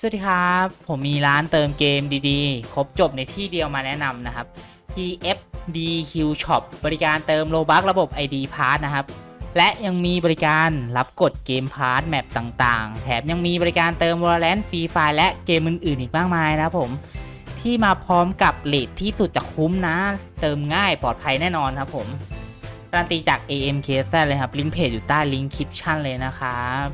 สวัสดีครับ ผมมีร้านเติมเกมดีๆ ครบจบในที่เดียวมาแนะนำนะครับ TFDQ Shop บริการเติมโลบักระบบ ID Pass นะครับ และยังมีบริการรับกดเกมพาร์ทแมปต่างๆ แถมยังมีบริการเติม Valorant Free Fire และเกมอื่นๆ อีกมากมายนะครับผม ที่มาพร้อมกับเลทที่สุดจะคุ้มนะ เติมง่ายปลอดภัยแน่นอนครับผมการันตีจาก AMKZ เลยครับ ลิงก์เพจอยู่ใต้ลิงก์คลิปชั่นเลยนะครับ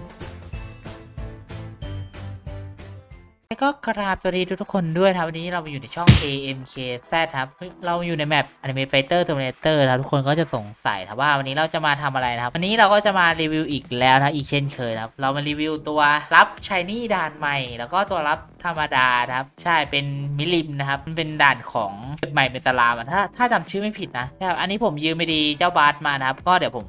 ก็กราบสวัสดีทุกๆคนด้วยครับวันนี้เราอยู่ในช่อง AMKZ ครับ เราอยู่ในแมป Anime Fighter Terminator ครับทุกคนก็จะสงสัยครับว่าวันนี้เราจะมาทำอะไรนะครับ วันนี้เราก็จะมารีวิวอีกแล้วนะอีกเช่นเคยครับ เรามารีวิวตัวรับชายนี่ด่านใหม่ แล้วก็ตัวรับธรรมดาครับ ใช่เป็นมิลิมนะครับมันเป็นด่านของใหม่เป็นตารามถ้าถ้าจำชื่อไม่ผิดนะนะครับอันนี้ผมยืมไปดีเจ้าบาสมานะครับ ก็เดี๋ยวผม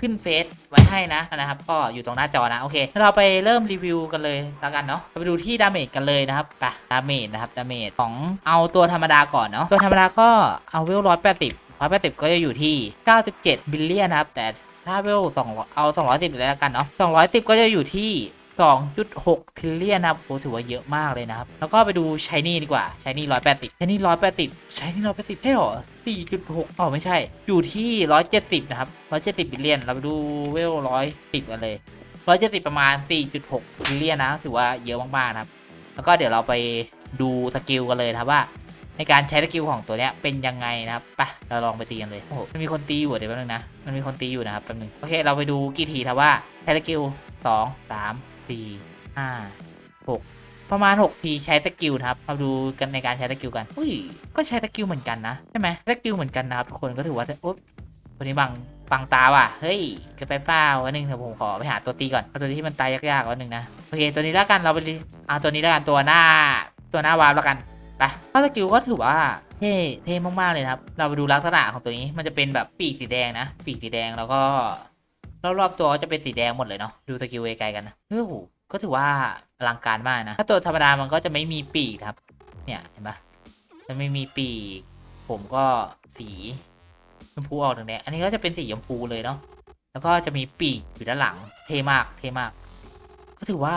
ขึ้นเฟซไว้ให้นะนะครับ ก็อยู่ตรงหน้าจอนะ โอเค เราไปเริ่มรีวิวกันเลยแล้วกันเนาะไปดูที่ดาเมจกันเลยนะครับไปดาเมจนะครับดาเมจของเอาตัวธรรมดาก่อนเนาะตัวธรรมดาก็เอาเวลร้อยแปดสิบร้อยแปดสิบก็จะอยู่ที่เก้าสิบเจ็ดบิลเลียนนะครับแต่ถ้าเวลสองเอา210เลยแล้วกันเนาะสองร้อยสิบก็จะอยู่ที่ 2.6ทิลเลียนนะครับโอ้ถือว่าเยอะมากเลยนะครับ แล้วก็ไปดูชายนี่ดีกว่าชายนี่180ชายนี่180ชายนี่180ใช่หรอ4.6อ๋อไม่ใช่ อยู่ที่ 170 นะครับ 170บิลเลียน เราไปดูเวล110กันเลย170ประมาณ 4.6บิลเลียนนะถือว่าเยอะมากๆนะครับ แล้วก็เดี๋ยวเราไปดูสกิลกันเลยนะครับว่าในการใช้สกิลของตัวเนี้ยเป็นยังไงนะครับไปเราลองไปตีกันเลย โอ้โห มันมีคนตีอยู่เดี๋ยวแป๊บนึงนะ มันมีคนตีอยู่นะครับแป๊บนึง โอเค เราไปดูกี่ทีครับว่าใช้สกิล สองสามสี่ห้าหกประมาณ 6 ทีใช้สกิลครับเราดูกันในการใช้สกิลกัน อุ้ย ก็ใช้สกิลเหมือนกันนะ ใช่ไหมสกิลเหมือนกันนะครับทุกคนก็ถือว่าโอ๊ยตัวนี้บังบังตาว่ะ เฮ้ยจะไปเปล่าวันหนึ่งเดี๋ยวผมขอไปหาตัวตีก่อนเอาตัวที่มันตายยากๆวันหนึ่งนะ โอเค ตัวนี้แล้วกันเราไปเอาตัวนี้แล้วกันตัวหน้า ตัวหน้าวาร์ปแล้วกัน ไปข้อสกิลก็ถือว่าเท่เท่มากๆเลยครับ เราไปดูลักษณะของตัวนี้ มันจะเป็นแบบปีกสีแดงนะ ปีกสีแดงแล้วก็ รอบๆตัวจะเป็นสีแดงหมดเลยเนาะดูสกิลไกลๆกันนะโอ้โหก็ถือว่าอลังการมากนะถ้าตัวธรรมดามันก็จะไม่มีปีกครับ เนี่ยเห็นปะมันไม่มีปีก ผมก็สีชมพูออกถึงแดงอันนี้ก็จะเป็นสีชมพูเลยเนาะแล้วก็จะมีปีกอยู่ด้านหลังเท่มากเท่มาก ก็ถือว่า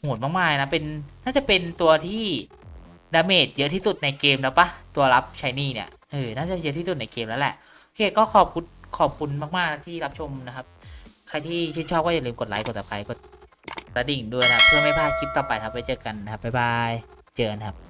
โหดมากๆนะเป็นน่าจะเป็นตัวที่ดาเมจเยอะที่สุดในเกมแล้วปะตัวรับชายนี่เนี่ยเออน่าจะเยอะที่สุดในเกมแล้วแหละโอเคก็ขอบคุณ ขอบคุณมากๆที่รับชมนะครับ ใครที่ชื่นชอบก็อย่าลืมกดไลค์กดติดตามกดกระดิ่งด้วยนะเพื่อไม่พลาดคลิปต่อไปครับไว้เจอกันนะครับบ๊ายบายเจอกันครับ